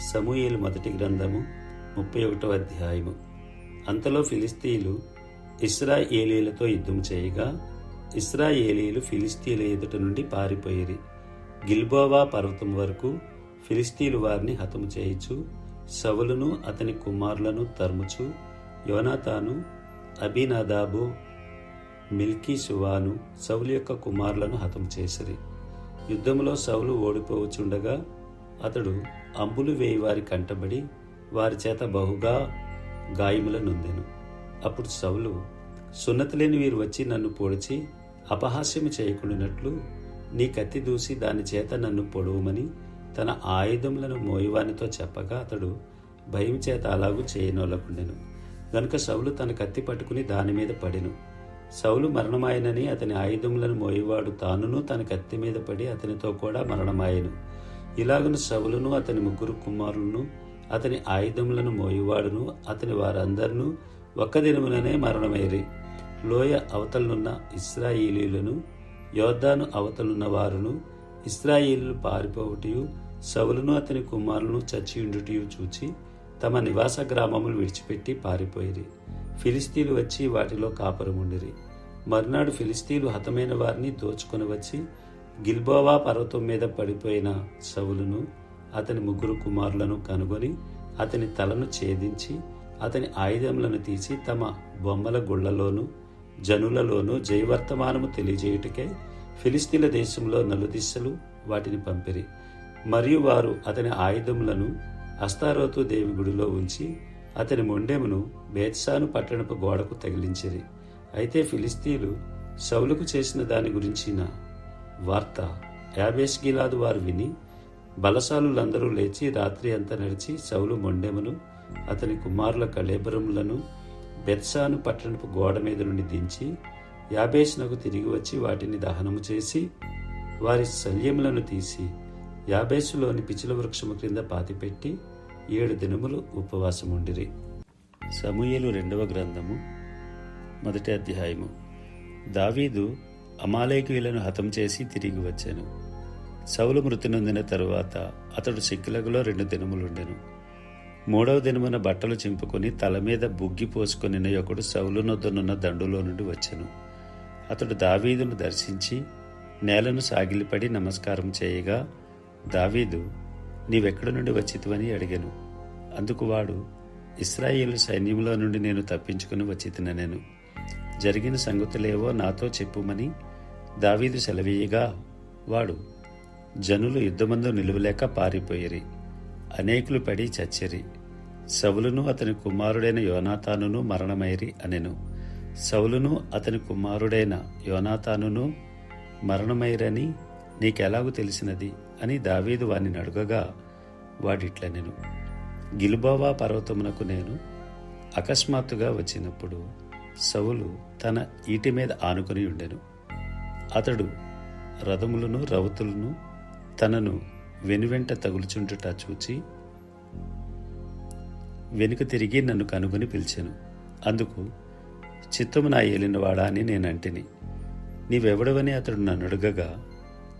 సమూయేలు మొదటి గ్రంథము ముప్పై ఒకటో అధ్యాయము. అంతలో ఫిలిస్తీన్లు ఇస్రాయేలీలతో యుద్ధం చేయగా ఇస్రాయేలీలు ఫిలిస్తీన్ల ఎదుట నుండి పారిపోయిరి. గిల్బోవా పర్వతం వరకు ఫిలిస్తీన్లు వారిని హతము చేయుచు సవులను అతని కుమారులను తరుముచు యోనాతాను అభినాదాబు మిల్కీ సువాను సౌలు యొక్క కుమారులను హతం చేసిరి. యుద్ధంలో సౌలు ఓడిపోవచ్చుండగా అతడు అంబులు వేయి వారి కంటబడి వారి చేత బహుగా గాయములనుందెను అప్పుడు సౌలు సున్నతి లేని వీరు వచ్చి నన్ను పొడిచి అపహాస్యము చేయకుండానట్లు నీ కత్తి దూసి దాని చేత నన్ను పొడవుమని తన ఆయుధములను మోయవానితో చెప్పగా అతడు భయం చేత అలాగూ చేయనోలకుండెను గనుక సౌలు తన కత్తి పట్టుకుని దాని మీద పడెను. సౌలు మరణమాయనని అతని ఆయుధములను మోయేవాడు తానును తన కత్తి మీద పడి అతనితో కూడా మరణమాయను. ఇలాగను సవులను అతని ముగ్గురు కుమారులను అతని ఆయుధములను మోయేవాడును అతని వారందరినూ ఒక్క దినములనే మరణమైరి. లోయ అవతలనున్న ఇస్రాయేలీలను యోద్ధాను అవతలున్న వారును ఇస్రాయిలు పారిపోవటయు సవులను అతని కుమారులను చచ్చియుండుటయు చూచి తమ నివాస గ్రామములు విడిచిపెట్టి పారిపోయిరి. ఫిలిస్తీన్లు వచ్చి వాటిలో కాపురముండిరి. మర్నాడు ఫిలిస్తీన్లు హతమైన వారిని దోచుకొని వచ్చి గిల్బోవా పర్వతం మీద పడిపోయిన సవులను అతని ముగ్గురు కుమారులను కనుగొని అతని తలను ఛేదించి అతని ఆయుధములను తీసి తమ బొమ్మల గుళ్ళలోనూ జనులలోనూ జయవర్తమానము తెలియజేయుటకై ఫిలిస్తీన్ల దేశంలో నలుదిశలు వాటిని పంపిరి. మరియు వారు అతని ఆయుధములను అస్తారోతు దేవి గుడిలో ఉంచి అతని మొండెమును బేత్సాను పట్టణపు గోడకు తగిలించిరి. అయితే ఫిలిస్తీన్లు సౌలుకు చేసిన దాని గురించిన వార్త. యాబేష్ గిలాదు వారు విని బలశాలులందరూ లేచి రాత్రి అంతా నడిచి సౌలు మొండెమును అతని కుమారుల కళేబరములను బెత్సాను పట్టణపు గోడ మీద నుండి దించి యాబేష్నకు తిరిగి వచ్చి వాటిని దహనము చేసి వారి శల్యములను తీసి యాబేసులోని పిచిల వృక్షము క్రింద పాతిపెట్టి ఏడు దినములు ఉపవాసముండిరి. సమూయేలు రెండవ గ్రంథము మొదటి అధ్యాయము. దావీదు అమాలేకులను హతం చేసి తిరిగి వచ్చాను. సౌలు మృతి నొందిన తరువాత అతడు సిక్కులగులో రెండు దినములుండెను. మూడవ దినమున బట్టలు చింపుకొని తల మీద బుగ్గి పోసుకుని ఒకడు సౌలు నొద్దనున్న దండులో నుండి వచ్చెను. అతడు దావీదును దర్శించి నేలను సాగిలిపడి నమస్కారం చేయగా దావీదు నీవెక్కడి నుండి వచ్చితివని అడిగాను. అందుకు వాడు ఇస్రాయేలు సైన్యంలో నుండి నేను తప్పించుకుని వచ్చి నేను. జరిగిన సంగతులేవో నాతో చెప్పుమని దావీదు సెలవీయగా వాడు జనులు యుద్ధమందు నిలువలేక పారిపోయిరి అనేకులు పడి చచ్చిరి. సవులును అతని కుమారుడైన యోనాతానును మరణమైరి అనెను. సౌలును అతని కుమారుడైన యోనాతానును మరణమైరని నీకెలాగూ తెలిసినది అని దావీదు వాణ్ణి అడుగగా వాడిట్లనెను. గిలుబావా పర్వతమునకు నేను అకస్మాత్తుగా వచ్చినప్పుడు సవులు తన ఈటి మీద ఆనుకొని ఉండెను. అతడు రథములను రౌతులను తనను వెనువెంట తగులుచుంటుట చూచి వెనుక తిరిగి నన్ను కనుగొని పిలిచాను. అందుకు చిత్తము నా ఏలినవాడా అని నేనంటిని. నీవెవడవని అతడు నన్ను అడగగా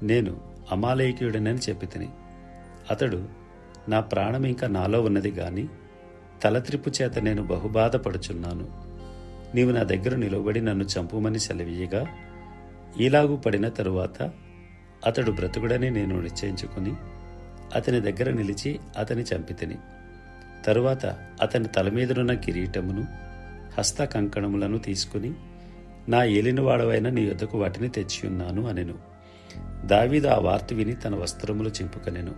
నేను అమాలయకీయుడనని చెప్పి తిని అతడు నా ప్రాణం ఇంకా నాలో ఉన్నది గాని తలత్రిప్పు చేత నేను బహుబాధపడుచున్నాను. నీవు నా దగ్గర నిలబడి నన్ను చంపుమని సెలవీయగా ఈలాగు పడిన తరువాత అతడు బ్రతుకుడని నేను నిశ్చయించుకుని అతని దగ్గర నిలిచి అతని చంపితిని. తరువాత అతని తల మీదనున్న కిరీటమును హస్త కంకణములను తీసుకుని నా ఏలినవాడవైన నీ యొద్దకు వాటిని తెచ్చియున్నాను అనెను. దావీదు ఆ వార్త విని తన వస్త్రములు చింపుకనెను.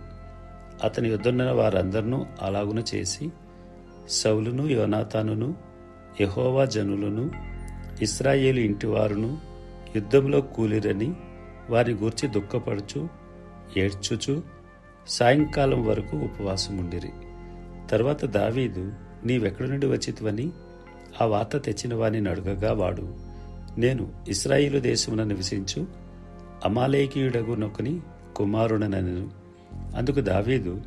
అతని యొద్దన్న వారందరినూ అలాగున చేసి సౌలును యోనాతానును యహోవా జనులను ఇస్రాయేలు ఇంటివారును యుద్ధంలో కూలిరని వారి గూర్చి దుఃఖపడుచు ఏడ్చుచు సాయంకాలం వరకు ఉపవాసముండిరి. తర్వాత దావీదు నీవెక్కడి నుండి వచ్చితివని? ఆ వార్త తెచ్చిన వాని అడుగగా వాడు. నేను ఇస్రాయిలు దేశమున నివసించు అమాలేకీయుడగు నొకని కుమారుడనను. అందుకు దావీదు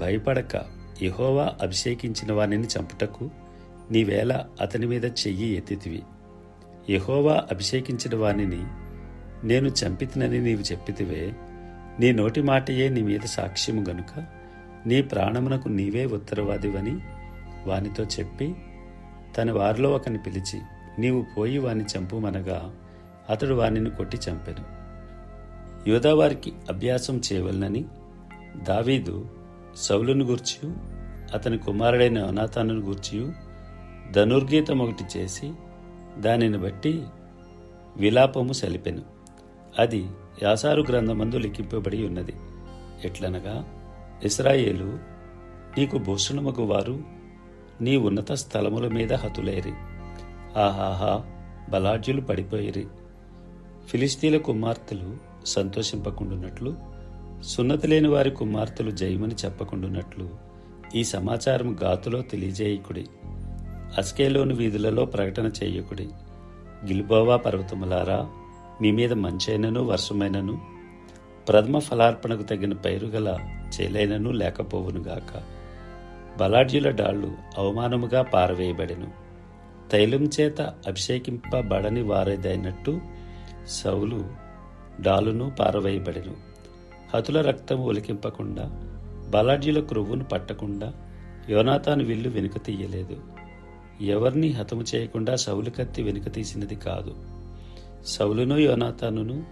భయపడక యహోవా అభిషేకించిన వానిని చంపుటకు నీవేళ అతని మీద చెయ్యి ఎత్తితివి. యహోవా అభిషేకించిన వానిని నేను చంపితినని నీవు చెప్పితివే. నీ నోటి మాటయే నీ మీద సాక్ష్యము గనుక. నీ ప్రాణమునకు నీవే ఉత్తరవాదివని వానితో చెప్పి తన వారిలో ఒకని పిలిచి నీవు పోయి వాని చంపుమనగా అతడు వానిని కొట్టి చంపెను. యోధావారికి అభ్యాసం చేయవలనని దావీదు సౌలును గూర్చి అతని కుమారుడైన అనాథాను గూర్చియు ధనుర్గీతం ఒకటి చేసి దానిని బట్టి విలాపము సలిపెను. అది యాసారు గ్రంథమందు లిఖింపబడి ఉన్నది. ఎట్లనగా ఇస్రాయేలు నీకు భూషణముగు వారు నీ ఉన్నత స్థలముల మీద హతులేరి. ఆహాహా బలాఢ్యులు పడిపోయిరి. ఫిలిస్తీన్ల కుమార్తెలు సంతోషింపకుండునట్లు సున్నతి లేని వారి కుమార్తెలు జయమని చెప్పకుండునట్లు ఈ సమాచారం గాతులో తెలియజేయకుడి. అస్కేలోని వీధులలో ప్రకటన చేయకుడి. గిల్బోవా పర్వతములారా మీ మీద మంచైనను వర్షమైనను ప్రథమ ఫలార్పణకు తగిన పైరుగల చేలైనను లేకపోవునుగాక బలాఢ్యుల డాళ్ళు అవమానముగా పారవేయబడెను. తైలం చేత అభిషేకింపబడని వారేదైనట్టు సౌలు డాలును పారవేయబడెను. హతుల రక్తం ఒలికింపకుండా బలాఢ్యుల క్రొవ్వును పట్టకుండా యోనాతాను విల్లు వెనుక తీయలేదు. ఎవరిని హతము చేయకుండా సౌలు కత్తి వెనుక తీసినది కాదు. సౌలును యోనాతానును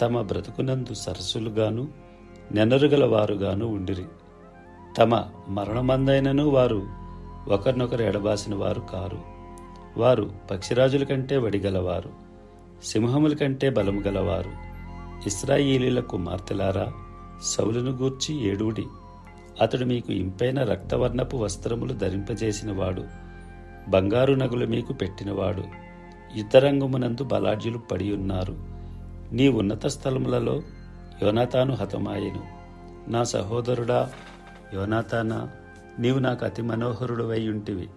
తమ బ్రతుకునందు సరస్సులుగాను నెనరుగల వారుగాను ఉండిరి. తమ మరణమందైనను వారు ఒకరినొకరు ఎడబాసిన వారు కారు. వారు పక్షిరాజుల కంటే వడిగలవారు సింహముల కంటే బలము గలవారు. ఇస్రాయేలీల కుమార్తెలారా సౌలును గూర్చి ఏడుడి. అతడు మీకు ఇంపైన రక్తవర్ణపు వస్త్రములు ధరింపజేసినవాడు. బంగారు నగులు మీకు పెట్టినవాడు. యుద్ధరంగమునందు బలాఢ్యులు పడి ఉన్నారు. నీ ఉన్నత స్థలములలో యోనాతాను హతమాయెను. నా సహోదరుడా యోనాతానా నీవు నాకు అతి మనోహరుడు ఉంటివి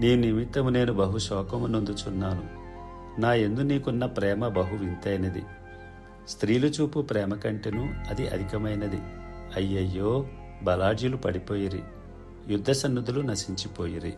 నీ నిమిత్తము నేను బహు శోకము నొందుచున్నాను. నా ఎందు నీకున్న ప్రేమ బహు వింతైనది. స్త్రీలు చూపు ప్రేమ కంటెను అది అధికమైనది. అయ్యయ్యో బలాజీలు పడిపోయిరి. యుద్ధ సన్నుధులు నశించిపోయిరి.